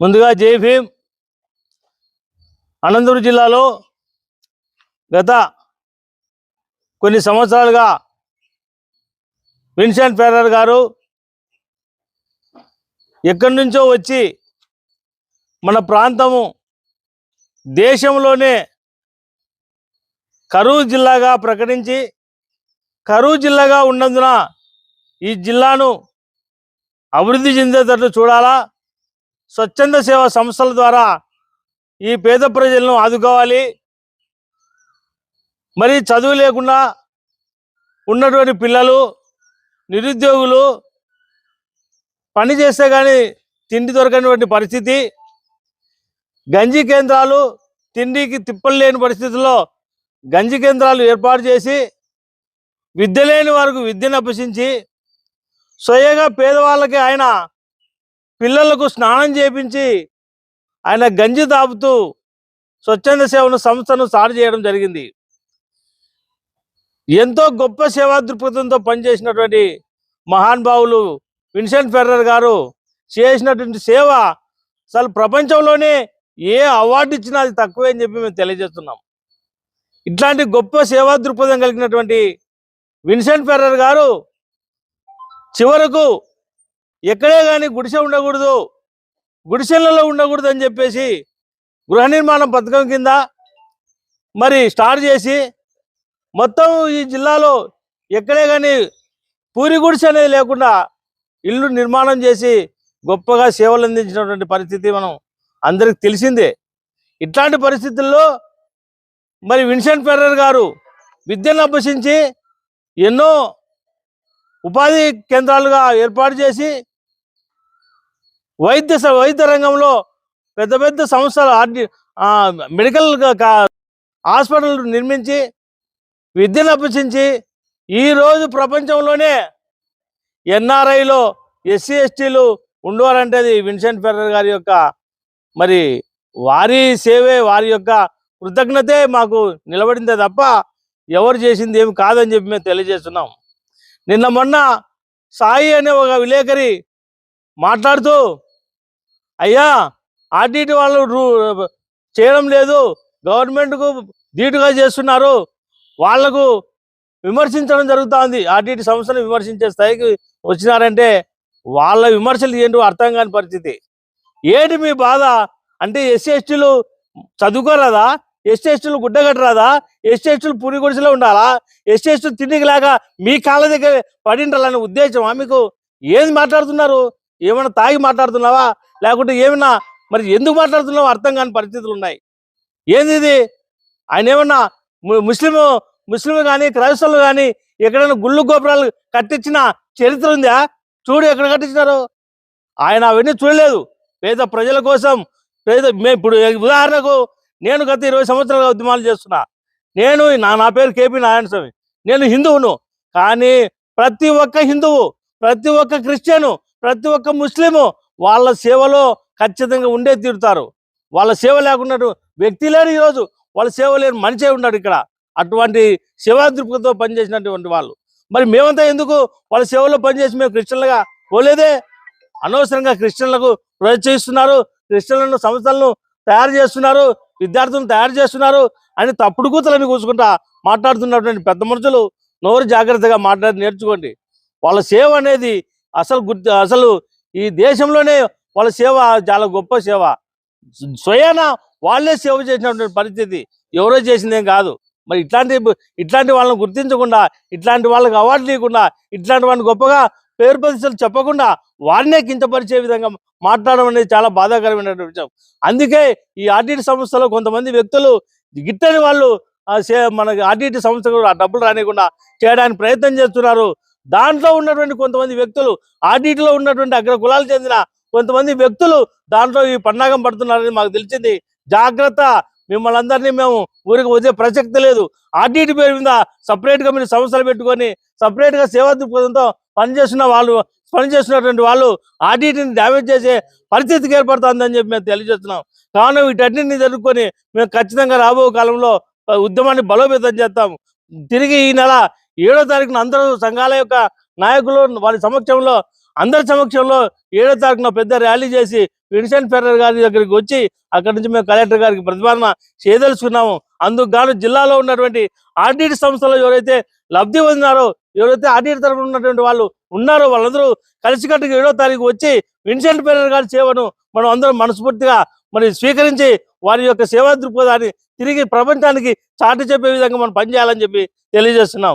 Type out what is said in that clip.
ముందుగా జై భీమ్. అనంతపురం జిల్లాలో గత కొన్ని సంవత్సరాలుగా విన్సెంట్ ఫెర్రర్ గారు ఎక్కడి నుంచో వచ్చి మన ప్రాంతము దేశంలోనే కరూరు జిల్లాగా ప్రకటించి కరూరు జిల్లాగా ఉన్నందున ఈ జిల్లాను అభివృద్ధి చెందేటట్లు చూడాలా? స్వచ్ఛంద సేవా సంస్థల ద్వారా ఈ పేద ప్రజలను ఆదుకోవాలి. మరి చదువు లేకుండా ఉన్నటువంటి పిల్లలు నిరుద్యోగులు పని చేస్తే కానీ తిండి దొరకనటువంటి పరిస్థితి. గంజి కేంద్రాలు తిండికి తిప్పలు లేని పరిస్థితుల్లో గంజి కేంద్రాలు ఏర్పాటు చేసి విద్య లేని వారికి విద్యను అభ్యసించి స్వయంగా పేదవాళ్ళకి ఆయన పిల్లలకు స్నానం చేపించి ఆయన గంజి తాపుతూ స్వచ్ఛంద సేవను సంస్థను స్టార్ట్ చేయడం జరిగింది. ఎంతో గొప్ప సేవా దృక్పథంతో పనిచేసినటువంటి మహానుభావులు విన్సెంట్ ఫెర్రర్ గారు చేసినటువంటి సేవ అసలు ప్రపంచంలోనే ఏ అవార్డు ఇచ్చినా అది తక్కువే అని చెప్పి మేము తెలియజేస్తున్నాం. ఇట్లాంటి గొప్ప సేవా దృక్పథం కలిగినటువంటి విన్సెంట్ ఫెర్రర్ గారు చివరకు ఎక్కడే కానీ గుడిసె ఉండకూడదు. గుడిసెలలో ఉండకూడదు అని చెప్పేసి గృహ నిర్మాణం పథకం కింద మరి స్టార్ట్ చేసి మొత్తం ఈ జిల్లాలో ఎక్కడే కానీ పూరి గుడిసె అనేది లేకుండా ఇల్లు నిర్మాణం చేసి గొప్పగా సేవలు అందించినటువంటి పరిస్థితి మనం అందరికి తెలిసిందే. ఇట్లాంటి పరిస్థితుల్లో మరి విన్సెంట్ ఫెర్రర్ గారు విద్యను అభ్యసించి ఎన్నో ఉపాధి కేంద్రాలుగా ఏర్పాటు చేసి వైద్య స- వైద్య రంగంలో పెద్ద పెద్ద సంస్థలు ఆర్డి మెడికల్ కా- హాస్పిటల్ నిర్మించి విద్యను అభ్యసించి ఈరోజు ప్రపంచంలోనే ఎన్ఆర్ఐలో ఎస్సీ ఎస్టీలు ఉండవాలంటే అది విన్సెంట్ ఫెర్రర్ గారి యొక్క మరి వారి సేవే వారి యొక్క కృతజ్ఞతే మాకు నిలబడిందే తప్ప ఎవరు చేసింది ఏమి కాదని చెప్పి మేము తెలియజేస్తున్నాం. నిన్న మొన్న సాయి అనే ఒక విలేకరి మాట్లాడుతూ అయ్యా ఆర్టీటీ వాళ్ళు రూ- చేయడం లేదు. గవర్నమెంట్కు ధీటుగా చేస్తున్నారు. వాళ్ళకు విమర్శించడం జరుగుతోంది. ఆర్టీటీ సంస్థను విమర్శించే స్థాయికి వచ్చినారంటే వాళ్ళ విమర్శలు ఏంటో అర్థం కాని పరిస్థితి. ఏంటి మీ బాధ? అంటే ఎస్సీ ఎస్టీలు చదువుకోరాదా? ఎస్సీ ఎస్టీలు గుడ్డగట్టరాదా ఎస్సీ ఎస్టీలు పురి గుడిసెలో ఉండాలా? ఎస్సీ ఎస్టీలు తిండికి లేక మీ కాళ్ళ దగ్గర పడి ఉండాలనే ఉద్దేశమా మీకు? ఏది మాట్లాడుతున్నారు? ఏమైనా తాగి మాట్లాడుతున్నావా? లేకుంటే ఏమైనా మరి ఎందుకు మాట్లాడుతున్నావో అర్థం కాని పరిస్థితులు ఉన్నాయి. ఏంది ఇది? ఆయన ఏమన్నా ముస్లిము ముస్లిం ముస్లిం కానీ క్రైస్తవులు కానీ ఎక్కడైనా గుళ్ళు గోపురాలు కట్టించిన చరిత్ర ఉందా? చూడు ఎక్కడ కట్టించినారు. ఆయన అవన్నీ చూడలేదు. పేద ప్రజల కోసం పేద మేము ఇప్పుడు ఉదాహరణకు నేను గత ఇరవై సంవత్సరాలుగా ఉద్యమాలు చేస్తున్నా. నేను నా నా పేరు కేపీ నారాయణ స్వామి నేను హిందువును. కానీ ప్రతి ఒక్క హిందువు ప్రతి ఒక్క క్రిస్టియను ప్రతి ఒక్క ముస్లిము వాళ్ళ సేవలో ఖచ్చితంగా ఉండే తీరుతారు. వాళ్ళ సేవ లేకుండా వ్యక్తి లేరు ఈరోజు వాళ్ళ సేవ లేని మనిషే ఉన్నాడు ఇక్కడ. అటువంటి సేవా దృక్పథంతో పనిచేసినటువంటి వాళ్ళు. మరి మేమంతా ఎందుకు వాళ్ళ సేవలో పనిచేసి మేము క్రిస్టియన్లుగా పోలేదే? అనవసరంగా క్రిస్టియన్లకు ప్రోత్సహిస్తున్నారు. క్రిస్టియన్లను సంస్థలను తయారు చేస్తున్నారు. విద్యార్థులను తయారు చేస్తున్నారు అని తప్పుడు కూతులని కూసుకుంటా మాట్లాడుతున్నటువంటి పెద్ద మనుషులు నోరు జాగ్రత్తగా మాట్లాడి నేర్చుకోండి. వాళ్ళ సేవ అనేది అసలు గుర్తు అసలు ఈ దేశంలోనే వాళ్ళ సేవ చాలా గొప్ప సేవ. స్వయాన వాళ్ళే సేవ చేసినటువంటి పరిస్థితి. ఎవరో చేసిందేం కాదు. మరి ఇట్లాంటి ఇట్లాంటి వాళ్ళని గుర్తించకుండా ఇట్లాంటి వాళ్ళకి అవార్డు లేకుండా ఇట్లాంటి వాళ్ళని గొప్పగా పేరు ప్రతిష్టలు చెప్పకుండా వారినే కించపరిచే విధంగా మాట్లాడడం అనేది చాలా బాధాకరమైనటువంటి విషయం. అందుకే ఈ ఆర్టీటీ సంస్థలో కొంతమంది వ్యక్తులు గిట్టని వాళ్ళు మనకి ఆర్టీటీ సంస్థ కూడా డబ్బులు రానియకుండా చేయడానికి ప్రయత్నం చేస్తున్నారు. దాంట్లో ఉన్నటువంటి కొంతమంది వ్యక్తులు ఆడిటిలో ఉన్నటువంటి అగ్ర కులాలు చెందిన కొంతమంది వ్యక్తులు దాంట్లో ఈ పన్నాగం పడుతున్నారని మాకు తెలిసింది. జాగ్రత్త మిమ్మల్ని అందరినీ మేము ఊరికి వచ్చే ప్రసక్తి లేదు. ఆర్టీటీ పేరు మీద సపరేట్గా మీరు సంస్థలు పెట్టుకొని సపరేట్గా సేవా దృక్పథంతో పనిచేస్తున్న వాళ్ళు పనిచేస్తున్నటువంటి వాళ్ళు ఆర్టీటీని డ్యామేజ్ చేసే పరిస్థితికి ఏర్పడుతుందని చెప్పి మేము తెలియజేస్తున్నాం. కావున వీటన్నింటిని జరుపుకొని మేము ఖచ్చితంగా రాబో కాలంలో ఉద్యమాన్ని బలోపేతం చేస్తాం. తిరిగి ఈ నెల ఏడో తారీఖున అందరూ సంఘాల యొక్క నాయకులు వారి సమక్షంలో అందరి సమక్షంలో ఏడో తారీఖున పెద్ద ర్యాలీ చేసి విన్సెంట్ ఫెర్రర్ గారి దగ్గరికి వచ్చి అక్కడి నుంచి మేము కలెక్టర్ గారికి ప్రతిపాదన చేయదలుచుకున్నాము. అందుకు గాను జిల్లాలో ఉన్నటువంటి ఆర్డిటి సంస్థలు ఎవరైతే లబ్ధి పొందినారో ఎవరైతే ఆర్డిటి తరఫున ఉన్నటువంటి వాళ్ళు ఉన్నారో వాళ్ళందరూ కలిసికట్టుగా ఏడో తారీఖు వచ్చి విన్సెంట్ ఫెర్రర్ గారి సేవను మనం అందరం మనస్ఫూర్తిగా మరి స్వీకరించి వారి యొక్క సేవా దృక్పథాన్ని తిరిగి ప్రపంచానికి చాటి చెప్పే విధంగా మనం పనిచేయాలని చెప్పి తెలియజేస్తున్నాం.